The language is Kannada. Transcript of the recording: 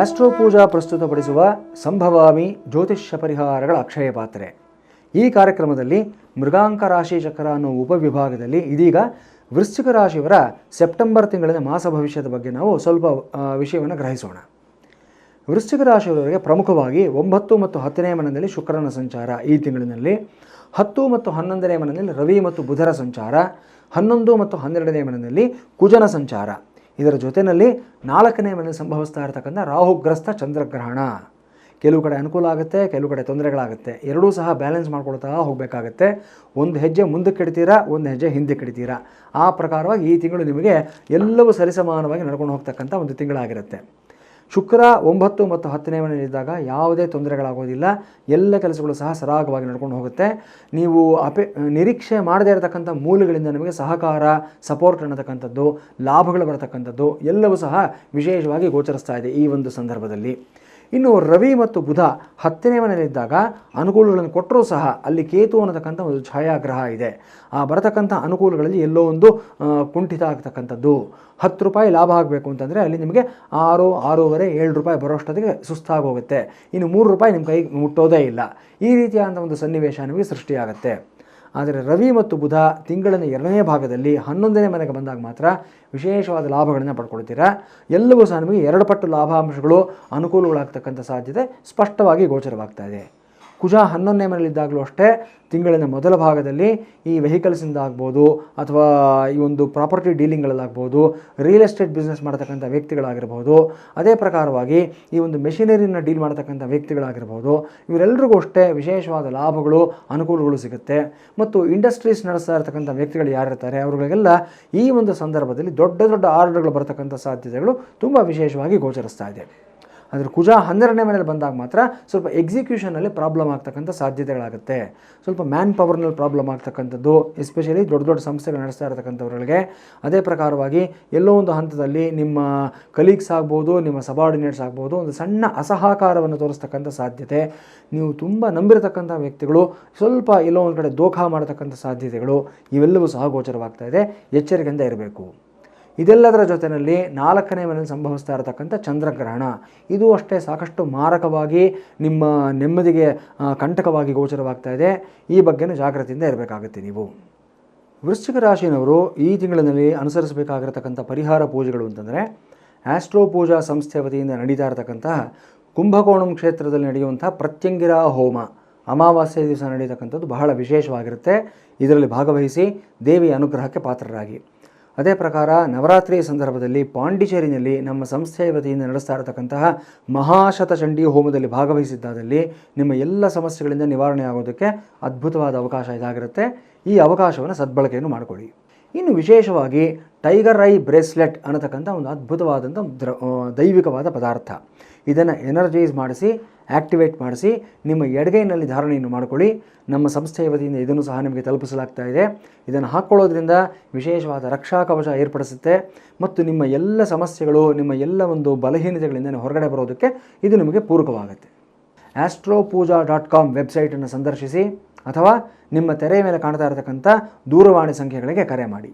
ಆಸ್ಟ್ರೋ ಪೂಜಾ ಪ್ರಸ್ತುತಪಡಿಸುವ ಸಂಭವಾಮಿ ಜ್ಯೋತಿಷ್ಯ ಪರಿಹಾರಗಳ ಅಕ್ಷಯ ಪಾತ್ರೆ. ಈ ಕಾರ್ಯಕ್ರಮದಲ್ಲಿ ಮೃಗಾಂಕ ರಾಶಿ ಚಕ್ರ ಅನ್ನೋ ಉಪವಿಭಾಗದಲ್ಲಿ ಇದೀಗ ವೃಶ್ಚಿಕ ರಾಶಿಯವರ ಸೆಪ್ಟೆಂಬರ್ ತಿಂಗಳಿನ ಮಾಸ ಭವಿಷ್ಯದ ಬಗ್ಗೆ ನಾವು ಸ್ವಲ್ಪ ವಿಷಯವನ್ನು ಗ್ರಹಿಸೋಣ. ವೃಶ್ಚಿಕ ರಾಶಿಯವರಿಗೆ ಪ್ರಮುಖವಾಗಿ ಒಂಬತ್ತು ಮತ್ತು ಹತ್ತನೇ ಮನೆಯಲ್ಲಿ ಶುಕ್ರನ ಸಂಚಾರ. ಈ ತಿಂಗಳಿನಲ್ಲಿ ಹತ್ತು ಮತ್ತು ಹನ್ನೊಂದನೇ ಮನೆಯಲ್ಲಿ ರವಿ ಮತ್ತು ಬುಧರ ಸಂಚಾರ. ಹನ್ನೊಂದು ಮತ್ತು ಹನ್ನೆರಡನೇ ಮನೆಯಲ್ಲಿ ಕುಜನ ಸಂಚಾರ. ಇದರ ಜೊತೆಯಲ್ಲಿ ನಾಲ್ಕನೇ ಮನೆ ಸಂಭವಿಸ್ತಾ ಇರತಕ್ಕಂಥ ರಾಹುಗ್ರಸ್ತ ಚಂದ್ರಗ್ರಹಣ. ಕೆಲವು ಕಡೆ ಅನುಕೂಲ ಆಗುತ್ತೆ, ಕೆಲವು ಕಡೆ ತೊಂದರೆಗಳಾಗುತ್ತೆ. ಎರಡೂ ಸಹ ಬ್ಯಾಲೆನ್ಸ್ ಮಾಡ್ಕೊಳ್ತಾ ಹೋಗಬೇಕಾಗತ್ತೆ. ಒಂದು ಹೆಜ್ಜೆ ಮುಂದಕ್ಕೆ ಇಡ್ತೀರಾ, ಒಂದು ಹೆಜ್ಜೆ ಹಿಂದೆ ಇಡ್ತೀರಾ? ಆ ಪ್ರಕಾರವಾಗಿ ಈ ತಿಂಗಳು ನಿಮಗೆ ಎಲ್ಲವೂ ಸರಿಸಮಾನವಾಗಿ ನಡ್ಕೊಂಡು ಹೋಗ್ತಕ್ಕಂಥ ಒಂದು ತಿಂಗಳಾಗಿರುತ್ತೆ. ಶುಕ್ರ ಒಂಬತ್ತು ಮತ್ತು ಹತ್ತನೇ ಮನೆಯಲ್ಲಿದ್ದಾಗ ಯಾವುದೇ ತೊಂದರೆಗಳಾಗೋದಿಲ್ಲ. ಎಲ್ಲ ಕೆಲಸಗಳು ಸಹ ಸರಾಗವಾಗಿ ನಡ್ಕೊಂಡು ಹೋಗುತ್ತೆ. ನೀವು ಅಪೆ, ನಿರೀಕ್ಷೆ ಮಾಡದೇ ಇರತಕ್ಕಂಥ ಮೂಲಗಳಿಂದ ನಿಮಗೆ ಸಹಕಾರ ಸಪೋರ್ಟ್ ಅನ್ನತಕ್ಕಂಥದ್ದು, ಲಾಭಗಳು ಬರತಕ್ಕಂಥದ್ದು ಎಲ್ಲವೂ ಸಹ ವಿಶೇಷವಾಗಿ ಗೋಚರಿಸ್ತಾ ಇದೆ ಈ ಒಂದು ಸಂದರ್ಭದಲ್ಲಿ. ಇನ್ನು ರವಿ ಮತ್ತು ಬುಧ ಹತ್ತನೇ ಮನೆಯಲ್ಲಿದ್ದಾಗ ಅನುಕೂಲಗಳನ್ನು ಕೊಟ್ಟರೂ ಸಹ ಅಲ್ಲಿ ಕೇತು ಅನ್ನತಕ್ಕಂಥ ಒಂದು ಛಾಯಾಗ್ರಹ ಇದೆ. ಆ ಬರತಕ್ಕಂಥ ಅನುಕೂಲಗಳಲ್ಲಿ ಎಲ್ಲೋ ಒಂದು ಕುಂಠಿತ ಆಗ್ತಕ್ಕಂಥದ್ದು. ಹತ್ತು ರೂಪಾಯಿ ಲಾಭ ಆಗಬೇಕು ಅಂತಂದರೆ ಅಲ್ಲಿ ನಿಮಗೆ ಆರು, ಆರೂವರೆ, ಏಳು ರೂಪಾಯಿ ಬರೋಷ್ಟೊತ್ತಿಗೆ ಸುಸ್ತಾಗೋಗುತ್ತೆ. ಇನ್ನು ಮೂರು ರೂಪಾಯಿ ನಿಮ್ಮ ಕೈಗೆ ಮುಟ್ಟೋದೇ ಇಲ್ಲ. ಈ ರೀತಿಯಾದಂಥ ಒಂದು ಸನ್ನಿವೇಶ ನಿಮಗೆ ಸೃಷ್ಟಿಯಾಗುತ್ತೆ. ಆದರೆ ರವಿ ಮತ್ತು ಬುಧ ತಿಂಗಳಿನ ಎರಡನೇ ಭಾಗದಲ್ಲಿ ಹನ್ನೊಂದನೇ ಮನೆಗೆ ಬಂದಾಗ ಮಾತ್ರ ವಿಶೇಷವಾದ ಲಾಭಗಳನ್ನು ಪಡ್ಕೊಳ್ತೀರಾ? ಎಲ್ಲವೂ ಸಹ ನಿಮಗೆ ಎರಡು ಪಟ್ಟು ಲಾಭಾಂಶಗಳು ಅನುಕೂಲಗಳಾಗ್ತಕ್ಕಂಥ ಸಾಧ್ಯತೆ ಸ್ಪಷ್ಟವಾಗಿ ಗೋಚರವಾಗ್ತಾ ಇದೆ. ಕುಜ ಹನ್ನೊಂದನೇ ಮನೆಯಲ್ಲಿದ್ದಾಗಲೂ ಅಷ್ಟೇ ತಿಂಗಳಿನ ಮೊದಲ ಭಾಗದಲ್ಲಿ ಈ ವೆಹಿಕಲ್ಸಿಂದ ಆಗ್ಬೋದು ಅಥವಾ ಈ ಒಂದು ಪ್ರಾಪರ್ಟಿ ಡೀಲಿಂಗ್ಗಳಲ್ಲಾಗ್ಬೋದು ರಿಯಲ್ ಎಸ್ಟೇಟ್ ಬಿಸ್ನೆಸ್ ಮಾಡ್ತಕ್ಕಂಥ ವ್ಯಕ್ತಿಗಳಾಗಿರ್ಬೋದು, ಅದೇ ಪ್ರಕಾರವಾಗಿ ಈ ಒಂದು ಮೆಷಿನರಿನ ಡೀಲ್ ಮಾಡ್ತಕ್ಕಂಥ ವ್ಯಕ್ತಿಗಳಾಗಿರ್ಬೋದು ಇವರೆಲ್ಲರಿಗೂ ಅಷ್ಟೇ ವಿಶೇಷವಾದ ಲಾಭಗಳು, ಅನುಕೂಲಗಳು ಸಿಗುತ್ತೆ. ಮತ್ತು ಇಂಡಸ್ಟ್ರೀಸ್ ನಡೆಸ್ತಾ ಇರತಕ್ಕಂಥ ವ್ಯಕ್ತಿಗಳು ಯಾರಿರ್ತಾರೆ ಅವರುಗಳಿಗೆಲ್ಲ ಈ ಒಂದು ಸಂದರ್ಭದಲ್ಲಿ ದೊಡ್ಡ ದೊಡ್ಡ ಆರ್ಡರ್ಗಳು ಬರತಕ್ಕಂಥ ಸಾಧ್ಯತೆಗಳು ತುಂಬ ವಿಶೇಷವಾಗಿ ಗೋಚರಿಸ್ತಾ ಇದೆ. ಆದರೆ ಕುಜ ಹನ್ನೆರಡನೇ ಮನೇಲಿ ಬಂದಾಗ ಮಾತ್ರ ಸ್ವಲ್ಪ ಎಕ್ಸಿಕ್ಯೂಷನಲ್ಲಿ ಪ್ರಾಬ್ಲಮ್ ಆಗ್ತಕ್ಕಂಥ ಸಾಧ್ಯತೆಗಳಾಗುತ್ತೆ. ಸ್ವಲ್ಪ ಮ್ಯಾನ್ ಪವರ್ನಲ್ಲಿ ಪ್ರಾಬ್ಲಮ್ ಆಗ್ತಕ್ಕಂಥದ್ದು ಎಸ್ಪೆಷಲಿ ದೊಡ್ಡ ದೊಡ್ಡ ಸಂಸ್ಥೆಗಳು ನಡೆಸ್ತಾ ಇರತಕ್ಕಂಥವ್ರಿಗೆ ಅದೇ ಪ್ರಕಾರವಾಗಿ ಎಲ್ಲೋ ಒಂದು ಹಂತದಲ್ಲಿ ನಿಮ್ಮ ಕಲೀಗ್ಸ್ ಆಗ್ಬೋದು, ನಿಮ್ಮ ಸಬಾರ್ಡಿನೇಟ್ಸ್ ಆಗ್ಬೋದು, ಒಂದು ಸಣ್ಣ ಅಸಹಕಾರವನ್ನು ತೋರಿಸ್ತಕ್ಕಂಥ ಸಾಧ್ಯತೆ. ನೀವು ತುಂಬ ನಂಬಿರತಕ್ಕಂಥ ವ್ಯಕ್ತಿಗಳು, ಸ್ವಲ್ಪ ಎಲ್ಲೋ ಒಂದು ಕಡೆ ದೋಖಾ ಮಾಡತಕ್ಕಂಥ ಸಾಧ್ಯತೆಗಳು, ಇವೆಲ್ಲವೂ ಸಹ ಗೋಚರವಾಗ್ತಾ ಇದೆ. ಎಚ್ಚರಿಕೆಯಿಂದ ಇರಬೇಕು. ಇದೆಲ್ಲದರ ಜೊತೆಯಲ್ಲಿ ನಾಲ್ಕನೇ ಮನೆಯಲ್ಲಿ ಸಂಭವಿಸ್ತಾ ಇರತಕ್ಕಂಥ ಚಂದ್ರಗ್ರಹಣ. ಇದು ಅಷ್ಟೇ ಸಾಕಷ್ಟು ಮಾರಕವಾಗಿ ನಿಮ್ಮ ನೆಮ್ಮದಿಗೆ ಕಂಟಕವಾಗಿ ಗೋಚರವಾಗ್ತಾ ಇದೆ. ಈ ಬಗ್ಗೆನೂ ಜಾಗ್ರತೆಯಿಂದ ಇರಬೇಕಾಗುತ್ತೆ ನೀವು. ವೃಶ್ಚಿಕ ರಾಶಿಯವರು ಈ ತಿಂಗಳಿನಲ್ಲಿ ಅನುಸರಿಸಬೇಕಾಗಿರತಕ್ಕಂಥ ಪರಿಹಾರ ಪೂಜೆಗಳು ಅಂತಂದರೆ, ಆಸ್ಟ್ರೋ ಪೂಜಾ ಸಂಸ್ಥೆ ವತಿಯಿಂದ ನಡೀತಾ ಇರತಕ್ಕಂತಹ ಕುಂಭಕೋಣಂ ಕ್ಷೇತ್ರದಲ್ಲಿ ನಡೆಯುವಂಥ ಪ್ರತ್ಯಂಗಿರ ಹೋಮ, ಅಮಾವಾಸ್ಯೆ ದಿವಸ ನಡೀತಕ್ಕಂಥದ್ದು ಬಹಳ ವಿಶೇಷವಾಗಿರುತ್ತೆ. ಇದರಲ್ಲಿ ಭಾಗವಹಿಸಿ ದೇವಿಯ ಅನುಗ್ರಹಕ್ಕೆ ಪಾತ್ರರಾಗಿ. ಅದೇ ಪ್ರಕಾರ ನವರಾತ್ರಿ ಸಂದರ್ಭದಲ್ಲಿ ಪಾಂಡಿಚೇರಿನಲ್ಲಿ ನಮ್ಮ ಸಂಸ್ಥೆಯ ವತಿಯಿಂದ ನಡೆಸ್ತಾ ಇರತಕ್ಕಂತಹ ಮಹಾಶತಚಂಡಿ ಹೋಮದಲ್ಲಿ ಭಾಗವಹಿಸಿದ್ದಾದಲ್ಲಿ ನಿಮ್ಮ ಎಲ್ಲ ಸಮಸ್ಯೆಗಳಿಂದ ನಿವಾರಣೆ ಆಗೋದಕ್ಕೆ ಅದ್ಭುತವಾದ ಅವಕಾಶ ಇದಾಗಿರುತ್ತೆ. ಈ ಅವಕಾಶವನ್ನು ಸದ್ಬಳಕೆಯನ್ನು ಮಾಡಿಕೊಳ್ಳಿ. ಇನ್ನು ವಿಶೇಷವಾಗಿ ಟೈಗರ್ ಐ ಬ್ರೇಸ್ಲೆಟ್ ಅನ್ನತಕ್ಕಂಥ ಒಂದು ಅದ್ಭುತವಾದಂಥ ದ್ರ ದೈವಿಕವಾದ ಪದಾರ್ಥ. ಇದನ್ನು ಎನರ್ಜೈಸ್ ಮಾಡಿಸಿ ಆ್ಯಕ್ಟಿವೇಟ್ ಮಾಡಿಸಿ, ನಿಮ್ಮ ಎಡಗೈನಲ್ಲಿ ಧಾರಣೆಯನ್ನು ಮಾಡಿಕೊಳ್ಳಿ. ನಮ್ಮ ಸಂಸ್ಥೆಯ ವತಿಯಿಂದ ಇದನ್ನು ಸಹ ನಿಮಗೆ ತಲುಪಿಸಲಾಗ್ತಾ ಇದೆ. ಇದನ್ನು ಹಾಕ್ಕೊಳ್ಳೋದ್ರಿಂದ ವಿಶೇಷವಾದ ರಕ್ಷಾ ಕವಚ ಏರ್ಪಡಿಸುತ್ತೆ. ಮತ್ತು ನಿಮ್ಮ ಎಲ್ಲ ಸಮಸ್ಯೆಗಳು, ನಿಮ್ಮ ಎಲ್ಲ ಒಂದು ಬಲಹೀನತೆಗಳಿಂದ ಹೊರಗಡೆ ಬರೋದಕ್ಕೆ ಇದು ನಿಮಗೆ ಪೂರಕವಾಗುತ್ತೆ. ಆಸ್ಟ್ರೋ ಪೂಜಾ ಡಾಟ್ ಕಾಮ್ ವೆಬ್ಸೈಟನ್ನು ಸಂದರ್ಶಿಸಿ. ಅಥವಾ ನಿಮ್ಮ ತೆರೆಯ ಮೇಲೆ ಕಾಣ್ತಾ ಇರತಕ್ಕಂಥ ದೂರವಾಣಿ ಸಂಖ್ಯೆಗಳಿಗೆ ಕರೆ ಮಾಡಿ.